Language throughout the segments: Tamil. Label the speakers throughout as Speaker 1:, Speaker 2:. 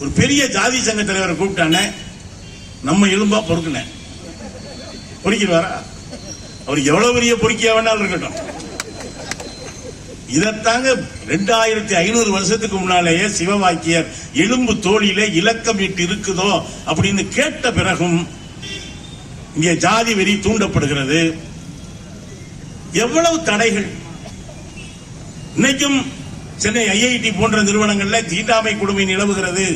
Speaker 1: ஒரு பெரிய ஜாதி சங்க தலைவரை கூப்பிட்டானே நம்ம எலும்பா பொறுக்கின பொறுக்கிடுவாரா? அவர் எவ்வளவு பெரிய பொறுக்கியா வேணாலும் இருக்கட்டும். இதைத்தாங்க ரெண்டாயிரத்தி ஐநூறு வருஷத்துக்கு முன்னாலேயே சிவவாக்கியர் எலும்பு தோளிலே இலக்கமிட்டு இருக்குதோ அப்படின்னு கேட்ட பிறகும் இங்கே ஜாதி வெறி தூண்டப்படுகிறது. எவ்வளவு தடைகள்? இன்னைக்கும் சென்னை ஐஐடி போன்ற நிறுவனங்கள்ல தீண்டாமை கொடுமை நிலவுகிறது.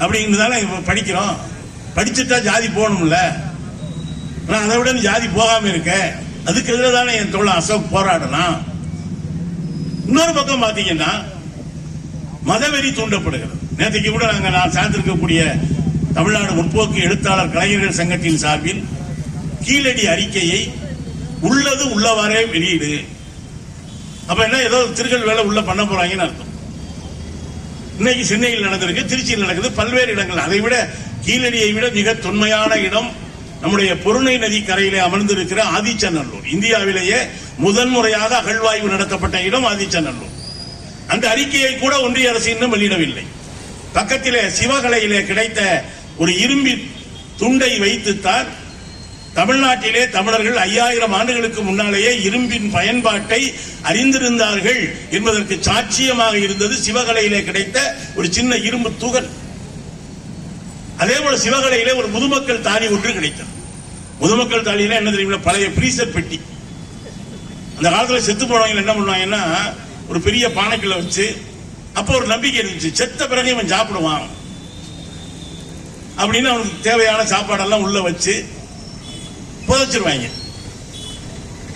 Speaker 1: அப்படின்னு தானே படிக்கிறோம். படிச்சுட்டா ஜாதி போகணும்ல. நான் அதை விட ஜாதி போகாம இருக்க. அதுக்கு எதிராக தானே என் தோழன் அசோக் போராடலாம். இன்னொரு பக்கம் பாத்தீங்கன்னா மதவெறி தூண்டப்படுகிறது. நேற்றுக்கு கூட நாங்கள் நான் சார்ந்திருக்கக்கூடிய தமிழ்நாடு முற்போக்கு எழுத்தாளர் கலைஞர்கள் சங்கத்தின் சார்பில் கீழடி அறிக்கையை உள்ளது உள்ளவாறே வெளியீடு. அப்ப என்ன ஏதோ திருக்கல் வேலை உள்ள பண்ண போறாங்கன்னு அர்த்தம். இன்னைக்கு சென்னையில் நடந்திருக்கு திருச்சியில் நடக்குது பல்வேறு இடங்கள். அதை விட கீழடியை விட மிக தொன்மையான இடம் நம்முடைய பொருணை நதி கரையிலே அமர்ந்திருக்கிற ஆதிச்சநல்லூர். இந்தியாவிலேயே முதன்முறையாக அகழ்வாய்வு நடத்தப்பட்ட இடம் ஆதிச்சநல்லூர். அந்த அறிக்கையை கூட ஒன்றிய அரசு இன்னும் வெளியிடவில்லை. பக்கத்திலே சிவகலையிலே கிடைத்த ஒரு இரும்பி துண்டை வைத்துத்தான் தமிழ்நாட்டிலே தமிழர்கள் ஐயாயிரம் ஆண்டுகளுக்கு முன்னாலேயே இரும்பின் பயன்பாட்டை அறிந்திருந்தார்கள் என்பதற்கு சாட்சியமாக இருந்தது சிவகலையிலே கிடைத்த ஒரு சின்ன இரும்பு துகள் அதே போல சிவகலையிலே ஒரு முதுமக்கள் தாலி ஒன்று கிடைத்தது. முதுமக்கள் தாலியில என்ன தெரியுமா பழைய பிரீசர் பெட்டி. அந்த காலத்துல செத்து போனவங்க என்ன பண்ணுவாங்கன்னா ஒரு பெரிய பானைக்குள்ள வச்சு அப்போ ஒரு நம்பிக்கை இருந்துச்சு. செத்த பிறகு இவன் சாப்பிடுவான். அப்படின்னு அவனுக்கு தேவையான சாப்பாடெல்லாம் உள்ள வச்சு புதைச்சிருவாங்க.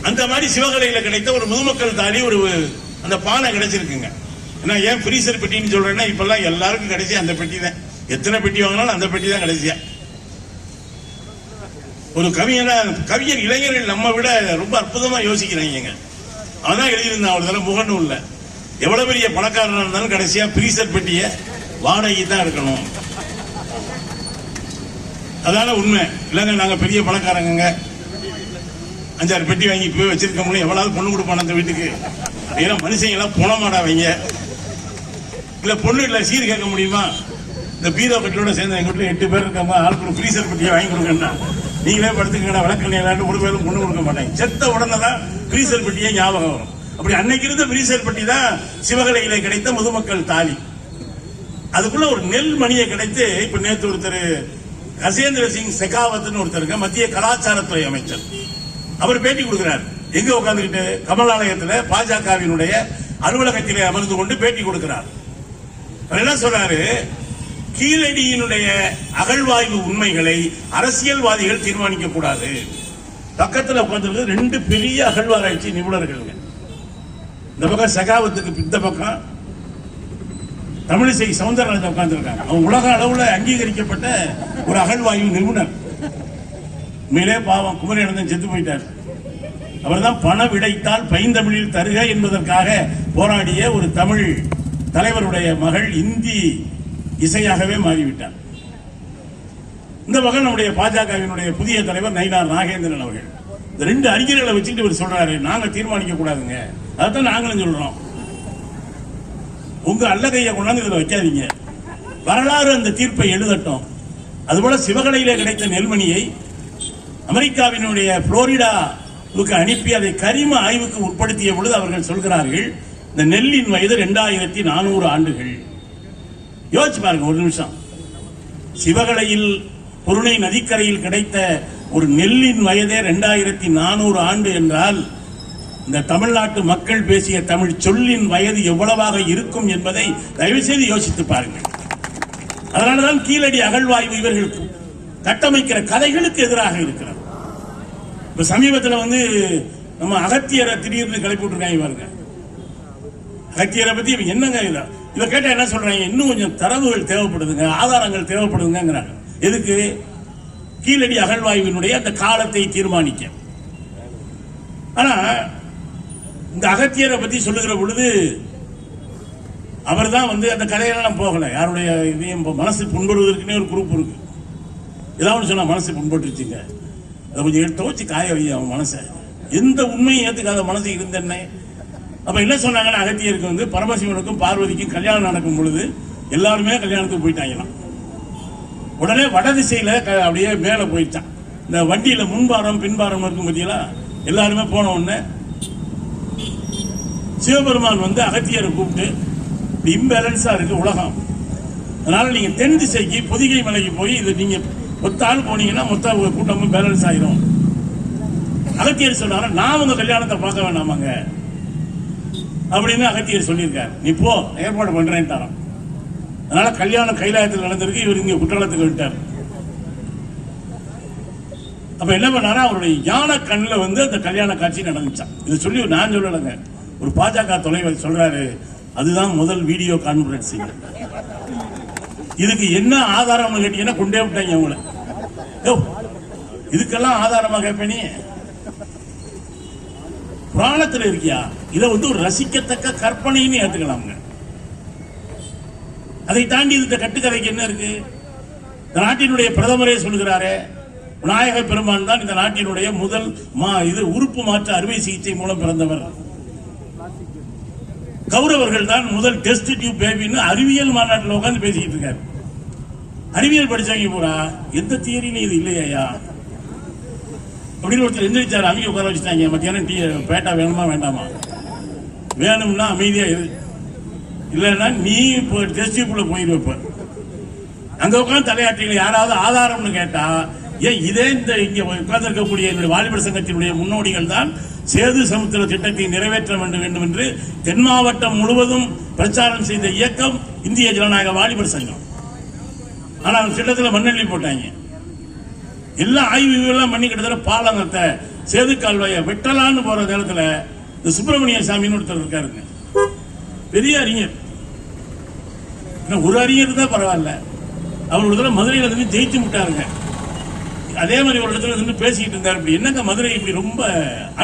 Speaker 1: அந்த மாதிரி சிவகலையில கிடைத்த ஒரு முதுமக்கள் தாலி ஒரு அந்த பானை கிடைச்சிருக்குங்க. ஏன்னா ஏன் ஃப்ரீசர் பெட்டின்னு சொல்றேன்னா இப்பெல்லாம் எல்லாருக்கும் கிடைச்சி அந்த பெட்டி தான். எத்தனை பெட்டி வாங்கினாலும் அந்த பெட்டி தான் கிடைச்சியா ஒரு கவிஞனா கவிஞர் இளைஞர்கள் நம்ம விட ரொம்ப அற்புதமா யோசிக்கிறாங்க அவன் எழுதியிருந்தான் ஒரு தடவை முகநூல்ல. எவ்வளவு பெரிய பணக்காரனா இருந்தாலும் கடைசியா ஃப்ரீசர் பெட்டிய வாடகை தான் எடுக்கணும். அதான உண்மை. இல்லைங்க நாங்க பெரிய பணக்காரங்க அஞ்சாறு பெட்டி வாங்கி போய் வச்சிருக்க முடியும் எவ்வளவு பொண்ணு கொடுப்பான அந்த வீட்டுக்கு? ஏன்னா மனுஷங்க எல்லாம் புணமாடா வைங்க இல்ல பொண்ணு இல்ல சீர் கேட்க முடியுமா? இந்த பீரோ கட்டிலோட சேர்ந்து எங்க வீட்டுல எட்டு பேர் இருக்காம ஆளுக்கு ஃப்ரீசர் பெட்டியை வாங்கி கொடுக்கணும் நீங்களே படுத்துக்கடா விளக்கண்ணி ஒரு பேரும் பொண்ணு கொடுக்க மாட்டாங்க. செத்த உடனே தான் ஃப்ரீசர் பெட்டியே ஞாபகம் வரும். அப்படி அன்னைக்கு இருந்த ஃப்ரீசர் பெட்டி தான் சிவகலையில கிடைத்த முதுமக்கள் தாலி. அதுக்குள்ள ஒரு நெல் மணியை கிடைத்து இப்ப நேற்று ஒருத்தர் கசேந்திர சிங் செகாவத்னு ஒருத்தருங்க மத்திய கலாச்சாரத்துறை அமைச்சர். அவர் பேட்டி கொடுக்கிறார். எங்க உட்காந்துக்கிட்டு கமலாலயத்துல பாஜகவினுடைய அலுவலகத்திலே அமர்ந்து கொண்டு பேட்டி கொடுக்கிறார். அவர் என்ன சொல்றாரு? கீழடியினுடைய அகழ்வாய்வு உண்மைகளை அரசியல்வாதிகள் தீர்மானிக்க கூடாது. பக்கத்தில் உட்கார்ந்து ரெண்டு பெரிய அகழ்வாராய்ச்சி நிபுணர்கள் இந்த பக்கம் சகாவத்துக்கு இந்த பக்கம் தமிழிசை சவுந்தரராஜன் உட்கார்ந்துருக்காங்க. அவங்க உலக அளவில் அங்கீகரிக்கப்பட்ட ஒரு அகழ்வாய்வு நிபுணர். மேலே பாவம் குமரி அனந்தன் செத்து போயிட்டார். அவர்தான் பண விடைத்தால் பைந்தமிழில் தருக என்பதற்காக போராடிய ஒரு தமிழ் தலைவருடைய மகள் இந்தி இசையாகவே மாறிவிட்டார். இந்த வகை நம்முடைய பாஜகவினுடைய புதிய தலைவர் நயினார் நாகேந்திரன் அவர்கள். இந்த ரெண்டு அறிஞர்களை வச்சுட்டு இவர் சொல்றாரு நாங்க தீர்மானிக்க கூடாதுங்க. அதான் நாங்களும் சொல்றோம். உங்க அல்லகையை கொண்டாந்து இதுல வைக்காதீங்க. வரலாறு அந்த தீர்ப்பை எழுதட்டும். அதுபோல சிவகலையிலே கிடைத்த நெல்மணியை அமெரிக்காவினுடைய புளோரிடாவுக்கு அனுப்பி அதை கரிம ஆய்வுக்கு உட்படுத்திய பொழுது அவர்கள் சொல்கிறார்கள் இந்த நெல்லின் வயது ரெண்டாயிரத்தி நானூறு ஆண்டுகள். யோசிச்சு பாருங்க ஒரு நிமிஷம். சிவகலையில் பொருணை நதிக்கரையில் கிடைத்த ஒரு நெல்லின் வயதே ரெண்டாயிரத்தி நானூறு ஆண்டு என்றால் இந்த தமிழ்நாட்டு மக்கள் பேசிய தமிழ் சொல்லின் வயது எவ்வளவாக இருக்கும் என்பதை தயவு செய்து யோசித்து பாருங்கள். அதனாலதான் கீழடி அகழ்வாய்வு இவர்களுக்கு கட்டமைக்கிற கதைகளுக்கு எதிராக இருக்கிறது. இப்ப சமீபத்தில் வந்து நம்ம அகத்தியரை திடீர்னு கிளப்பி விட்டுருக்காங்க பாருங்க. அகத்தியரை பத்தி இவங்க என்னங்க இதை? இதை கேட்டா என்ன சொல்றாங்க? இன்னும் கொஞ்சம் தரவுகள் தேவைப்படுதுங்க ஆதாரங்கள் தேவைப்படுதுங்கிறாங்க எதுக்கு? கீழடி அகழ்வாய்வினுடைய அந்த காலத்தை தீர்மானிக்க. ஆனா இந்த அகத்தியரை பத்தி சொல்லுகிற பொழுது அவர் தான் வந்து அந்த கதையெல்லாம் போகல. யாருடைய இதையும் மனசு புண்படுவதற்குனே ஒரு குரூப் இருக்கு. ஏதாவது சொன்னா மனசு புண்பட்டுருச்சுங்க. அதை கொஞ்சம் எடுத்து வச்சு காய வை அவன் மனசை. எந்த உண்மையும் ஏற்றுக்காத மனசு இருந்தேன்னே. அப்ப என்ன சொன்னாங்கன்னா அகத்தியருக்கு வந்து பரமசிவனுக்கும் பார்வதிக்கும் கல்யாணம் நடக்கும் பொழுது எல்லாருமே கல்யாணத்துக்கு போயிட்டாங்களாம். உடனே வட திசையில க- அப்படியே மேல போயிட்டான். இந்த வண்டியில முன்பாரம் பின்பாரம் இருக்கும் பார்த்தீங்களா எல்லாருமே போன உடனே சிவபெருமான் வந்து அகத்தியரை கூப்பிட்டு இம்பேலன்ஸா இருக்கு உலகம். அதனால நீங்க தென் திசைக்கு பொதிகை மலைக்கு போய் இதை நீங்க மொத்த ஆள் போனீங்கன்னா மொத்த கூட்டமும் பேலன்ஸ் ஆயிரும். அகத்தியர் சொன்னாரு நான் உங்க கல்யாணத்தை பார்க்க வேணாமாங்க. அப்படின்னு அகத்தியர் சொல்லியிருக்காரு. நீ போ ஏற்பாடு பண்றேன்ட்டாராம். அதனால கல்யாணம் கைலாயத்தில் நடந்திருக்கு இவர் இங்க குற்றாலத்துக்கு விட்டார் அப்ப என்ன பண்ணாரா அவருடைய ஞான கண்ணில் வந்து அந்த கல்யாண காட்சி நடந்துச்சான் இது சொல்லி நான் சொல்லலைங்க. ஒரு பாஜக தொலைவர் சொல்றாரு அதுதான் முதல் வீடியோ கான்பரன்சிங். இதுக்கு என்ன ஆதாரம்னு கேட்டீங்கன்னா கொண்டே விட்டாங்க அவங்கள. இதுக்கெல்லாம் ஆதாரமா கேட்பேனி புராணத்தில் இருக்கியா? இதை வந்து ஒரு ரசிக்கத்தக்க கற்பனைன்னு ஏத்துக்கலாம்ங்க அதை தாண்டி இந்த கட்டுக்கதைக்கு என்ன இருக்கு? இந்த நாட்டினுடைய பிரதமரே சொல்கிறாரே விநாயக பெருமான் தான் இந்த நாட்டினுடைய முதல் மா இது உறுப்பு மாற்று அறுவை சிகிச்சை மூலம் பிறந்தவர். கௌரவர்கள் தான் முதல் டெஸ்ட் டியூப் பேபின்னு அறிவியல் மாநாட்டில் உட்காந்து பேசிக்கிட்டு இருக்காரு. அறிவியல் படிச்சாங்க பூரா. எந்த தியரியிலும் இது இல்லையா அப்படின்னு ஒருத்தர் எந்திரிச்சாரு. அவங்க உட்கார வச்சுட்டாங்க. மத்தியானம் டீ பேட்டா வேணுமா வேண்டாமா? வேணும்னா அமைதியா இரு. இல்லைன்னா நீ இப்போ டெஸ்ட் டியூப்ல போயிரு அங்க உட்காந்து தலையாட்டிகள் யாராவது ஆதாரம்னு கேட்டா ஏன் இதே இந்த இங்க உட்கார்ந்திருக்கக்கூடிய என்னுடைய வாலிபர் சங்கத்தினுடைய முன்னோடிகள் தான் சேது சமுத்திர திட்டத்தை நிறைவேற்ற வேண்டும் வேண்டும் என்று தென் மாவட்டம் முழுவதும் பிரச்சாரம் செய்த இயக்கம் இந்திய ஜனநாயக வாலிபர் சங்கம். ஆனா அந்த திட்டத்தில் மண்ணெண்ணி போட்டாங்க. எல்லா ஆய்வு எல்லாம் பண்ணி கிட்டத்தட்ட பாலங்கத்தை சேது கால்வாயை வெட்டலான்னு போற நேரத்தில் இந்த சுப்பிரமணிய சாமின்னு ஒருத்தர் இருக்காருங்க. பெரிய அறிஞர். ஒரு அறிஞர் தான் பரவாயில்ல. அவர் ஒரு தடவை மதுரையில் இருந்து ஜெயிச்சு விட்டாருங்க. அதே மாதிரி ஒரு இடத்துல இருந்து பேசிக்கிட்டு இருந்தார். இப்படி என்னங்க மதுரை இப்படி ரொம்ப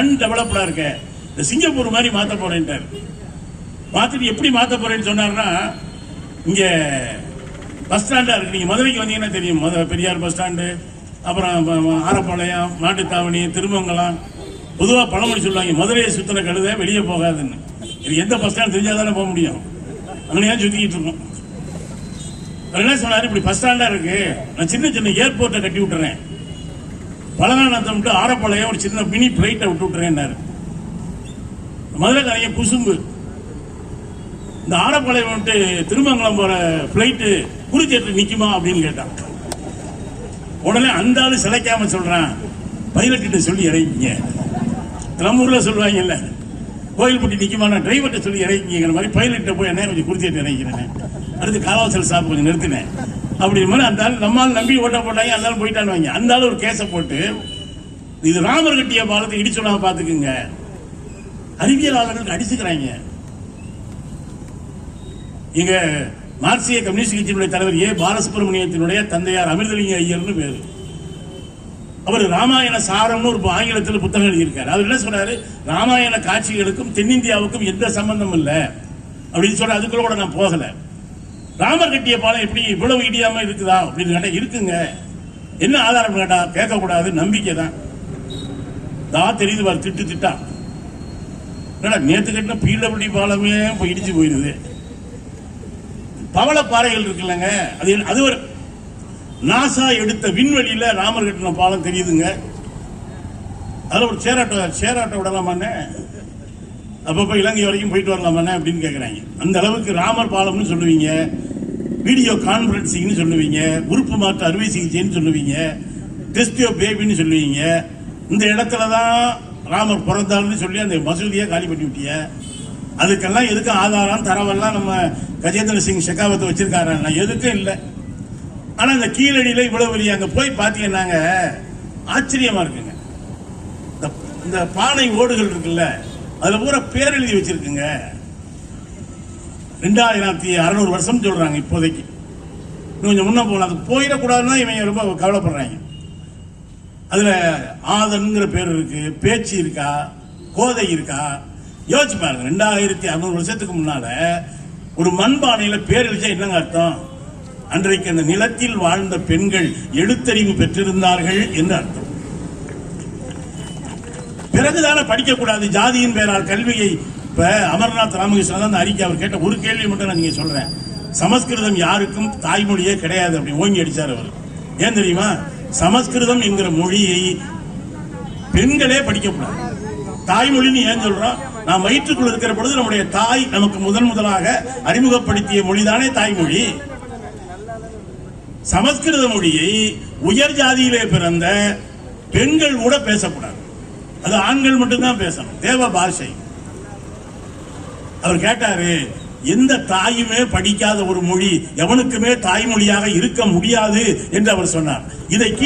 Speaker 1: அன்டெவலப்டா இருக்க? இந்த சிங்கப்பூர் மாதிரி மாற்ற போறேன்ட்டார். மாத்திட்டு எப்படி மாற்ற போறேன்னு சொன்னார்னா இங்கே பஸ் ஸ்டாண்டா இருக்கு. நீங்க மதுரைக்கு வந்தீங்கன்னா தெரியும். மதுரை பெரியார் பஸ் ஸ்டாண்டு அப்புறம் ஆரப்பாளையம் மாட்டுத்தாவணி திருமங்கலம். பொதுவாக பழமொழி சொல்லுவாங்க மதுரையை சுத்தின கழுத வெளியே போகாதுன்னு. இது எந்த பஸ் ஸ்டாண்ட் தெரிஞ்சாதானே போக முடியும். அங்கனையா சுத்திக்கிட்டு இருக்கோம். என்ன சொன்னாரு? இப்படி பஸ் ஸ்டாண்டா இருக்கு. நான் சின்ன சின்ன ஏர்போர்ட்டை கட்டி விட்டுறேன். பழங்கானத்தம் விட்டு ஆரப்பாளையம் ஒரு சின்ன மினி பிளைட்டை விட்டு விட்டுறேன்னாரு. மதுரைக்காரங்க குசும்பு. இந்த ஆரப்பாளையம் விட்டு திருமங்கலம் போற பிளைட்டு குறிச்சேட்டு நிக்குமா அப்படின்னு கேட்டான். உடனே அந்த ஆளு சிலைக்காம சொல்றான் பைலட் கிட்ட சொல்லி இறங்கிங்க. நம்ம ஊர்ல சொல்லுவாங்கல்ல கோயில்பட்டி நிக்குமான டிரைவர்கிட்ட சொல்லி இறங்கிங்கிற மாதிரி பைலட்ட போய் என்ன கொஞ்சம் குறிச்சிட்டு இறங்கிறேன் அடுத்து காலாவசல் சாப்பிட்டு கொஞ்சம் நிறுத்தினேன். அப்படி மாதிரி அந்த ஆள் நம்மால் நம்பி ஓட்ட போட்டாங்க அந்த ஆள் போயிட்டான்னு வாங்க. அந்த ஆள் ஒரு கேஸை போட்டு இது ராமர் கட்டிய பாலத்தை இடிச்சோனா பாத்துக்குங்க. அறிவியலாளர்கள் அடிச்சுக்கிறாங்க. இங்க மார்க்சிய கம்யூனிஸ்ட் கட்சியினுடைய தலைவர் ஏ பாலசுப்ரமணியத்தினுடைய தந்தையார் அமிர்தலிங்க ஐயர்னு பேரு. அவர் ராமாயண சாரம்னு ஒரு ஆங்கிலத்தில் புத்தகம் எழுதியிருக்காரு. அவர் என்ன சொல்றாரு? ராமாயண காட்சிகளுக்கும் தென்னிந்தியாவுக்கும் எந்த சம்பந்தம் இல்லை. அப்படின்னு சொல்ற அதுக்குள்ள கூட நான் போகல. ராமர் கட்டிய பாலம் எப்படி இவ்வளவு இடியாம இருக்குதா? அப்படின்னு கேட்டா இருக்குங்க. என்ன ஆதாரம் கேட்டா கேட்கக்கூடாது. நம்பிக்கை தான். தான் தெரியுது பாரு திட்டு திட்டா. நேற்று கட்டின பிடபிள்யூ பாலமே இப்போ இடிச்சு போயிருது. பவள பாறைகள் இருக்குல்லங்க. அது அது ஒரு நாசா எடுத்த விண்வெளியில ராமர் கட்டின பாலம் தெரியுதுங்க. அதில் ஒரு சேராட்டோ சேராட்டோ விடலாமாண்ணே? அப்பப்போ இலங்கை வரைக்கும் போயிட்டு வரலாமாண்ணே அப்படின்னு கேட்குறாங்க அந்த அளவுக்கு ராமர் பாலம்னு சொல்லுவீங்க. வீடியோ கான்ஃபரன்சிங்னு சொல்லுவீங்க. உறுப்பு மாற்று அறுவை சிகிச்சைன்னு சொல்லுவீங்க. டெஸ்டியோ பேபின்னு சொல்லுவீங்க. இந்த இடத்துல தான் ராமர் பிறந்தாருன்னு சொல்லி அந்த மசூதியை காலி பண்ணி விட்டிய அதுக்கெல்லாம் எதுக்கு ஆதாரம் தரவெல்லாம் நம்ம கஜேந்திர சிங் ஷெகாவத் வச்சிருக்காரு எதுக்கும் இல்லை. ஆனா இந்த கீழடியில இவ்வளவு பெரிய அங்க போய் பாத்தீங்கன்னாங்க ஆச்சரியமா இருக்குங்க. இந்த- இந்த பானை ஓடுகள் இருக்குல்ல அதுல பூரா பேர் எழுதி வச்சிருக்குங்க. ரெண்டாயிரத்தி அறுநூறு வருஷம் சொல்றாங்க இப்போதைக்கு. இன்னும் கொஞ்சம் முன்ன போகலாம். அது போயிடக்கூடாதுன்னா இவங்க ரொம்ப கவலைப்படுறாங்க. அதுல ஆதன்ங்கிற பேர் இருக்கு பேச்சு இருக்கா கோதை இருக்கா? யோசிச்சு பாருங்க ரெண்டாயிரத்தி அறுநூறு வருஷத்துக்கு முன்னால ஒரு மண்பானையில பேர் என்னங்க அர்த்தம்? அன்றைக்கு அந்த நிலத்தில் வாழ்ந்த பெண்கள் எழுத்தறிவு பெற்றிருந்தார்கள் என்று அர்த்தம். பிறகுதானே படிக்கக்கூடாது. ஜாதியின் பெயரால் கல்வியை இப்ப அமர்நாத் ராமகிருஷ்ணன் தான் அந்த அறிக்கை அவர் கேட்ட ஒரு கேள்வி மட்டும் நான் நீங்க சொல்றேன். சமஸ்கிருதம் யாருக்கும் தாய்மொழியே கிடையாது அப்படி ஓங்கி அடிச்சார் அவர். ஏன் தெரியுமா? சமஸ்கிருதம் என்கிற மொழியை பெண்களே படிக்கக்கூடாது. தாய்மொழின்னு ஏன் சொல்றோம்? நாம் வயிற்றுக்குள் இருக்கிற பொழுது நம்முடைய தாய் நமக்கு முதன் முதலாக அறிமுகப்படுத்திய மொழிதானே தாய்மொழி? சமஸ்கிருத மொழியை உயர் ஜாதியிலே பிறந்த பெண்கள் கூட பேசக்கூடாது. அது ஆண்கள் மட்டும்தான் பேசணும். தேவ பாஷை. அவர் கேட்டாரு எந்த தாயுமே படிக்காத ஒரு மொழி எவனுக்குமே தாய்மொழியாக இருக்க முடியாது என்று அவர் சொன்னார். இதை